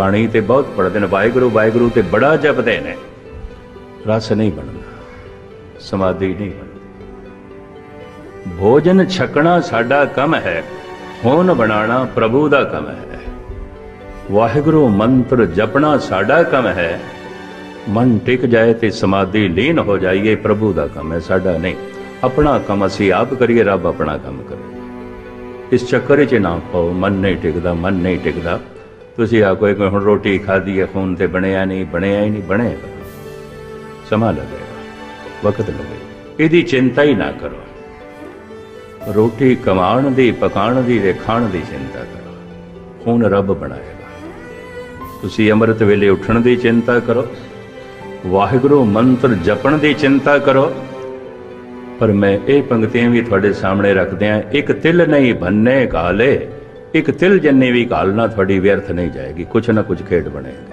ਬਾਣੀ ਤੇ ਬਹੁਤ ਪੜ੍ਹਦੇ ਨੇ ਵਾਹਿਗੁਰੂ ਵਾਹਿਗੁਰੂ ਤੇ ਬੜਾ ਜਪਦੇ ਨੇ। ਰਸ ਨਹੀਂ ਬਣਦਾ, ਸਮਾਧੀ ਨਹੀਂ ਬਣਦੀ। ਭੋਜਨ ਛਕਣਾ ਸਾਡਾ ਕੰਮ ਹੈ ਹੋਣ ਬਣਾਉਣਾ ਪ੍ਰਭੂ ਦਾ ਕੰਮ ਹੈ। ਵਾਹਿਗੁਰੂ ਮੰਤਰ ਜਪਣਾ ਸਾਡਾ ਕੰਮ ਹੈ, ਮਨ ਟਿਕ ਜਾਏ ਤੇ ਸਮਾਧੀ ਲੀਨ ਹੋ ਜਾਈਏ, ਪ੍ਰਭੂ ਦਾ ਕੰਮ ਹੈ, ਸਾਡਾ ਨਹੀਂ। ਆਪਣਾ ਕੰਮ ਅਸੀਂ ਆਪ ਕਰੀਏ, ਰੱਬ ਆਪਣਾ ਕੰਮ ਕਰੇ। ਇਸ ਚੱਕਰ 'ਚ ਨਾ ਪਾਓ, ਮਨ ਨਹੀਂ ਟਿਕਦਾ, ਮਨ ਨਹੀਂ ਟਿਕਦਾ। ਤੁਸੀਂ ਆ ਕੋਈ ਹੁਣ ਰੋਟੀ ਖਾਧੀ ਹੈ, ਖੂਨ ਤੇ ਬਣਿਆ ਨਹੀਂ, ਬਣਿਆ ਹੀ ਨਹੀਂ ਬਣੇਗਾ ਸਮਾਂ ਲੱਗੇਗਾ, ਵਕਤ ਲੱਗੇਗਾ। ਇਹਦੀ ਚਿੰਤਾ ਹੀ ਨਾ ਕਰੋ। ਰੋਟੀ ਕਮਾਉਣ ਦੀ, ਪਕਾਉਣ ਦੀ ਤੇ ਖਾਣ ਦੀ ਚਿੰਤਾ ਕਰੋ। ਖੂਨ ਰੱਬ ਬਣਾਏਗਾ। ਤੁਸੀਂ ਅੰਮ੍ਰਿਤ ਵੇਲੇ ਉੱਠਣ ਦੀ ਚਿੰਤਾ ਕਰੋ। ਵਾਹਿਗੁਰੂ ਮੰਤਰ ਜਪਣ ਦੀ ਚਿੰਤਾ ਕਰੋ। ਪਰ ਮੈਂ ਇਹ ਪੰਕਤੀਆਂ ਵੀ ਤੁਹਾਡੇ ਸਾਹਮਣੇ ਰੱਖਦਿਆਂ ਇੱਕ ਤਿਲ ਨਹੀਂ ਬੰਨੇ ਕਾਲੇ। ਇੱਕ ਤਿਲ ਜੰਨੇ ਵੀ ਕਾਲਣਾ ਤੁਹਾਡੀ ਵਿਅਰਥ ਨਹੀਂ ਜਾਏਗੀ ਕੁਛ ਨਾ ਕੁਛ ਖੇਡ ਬਣੇਗਾ।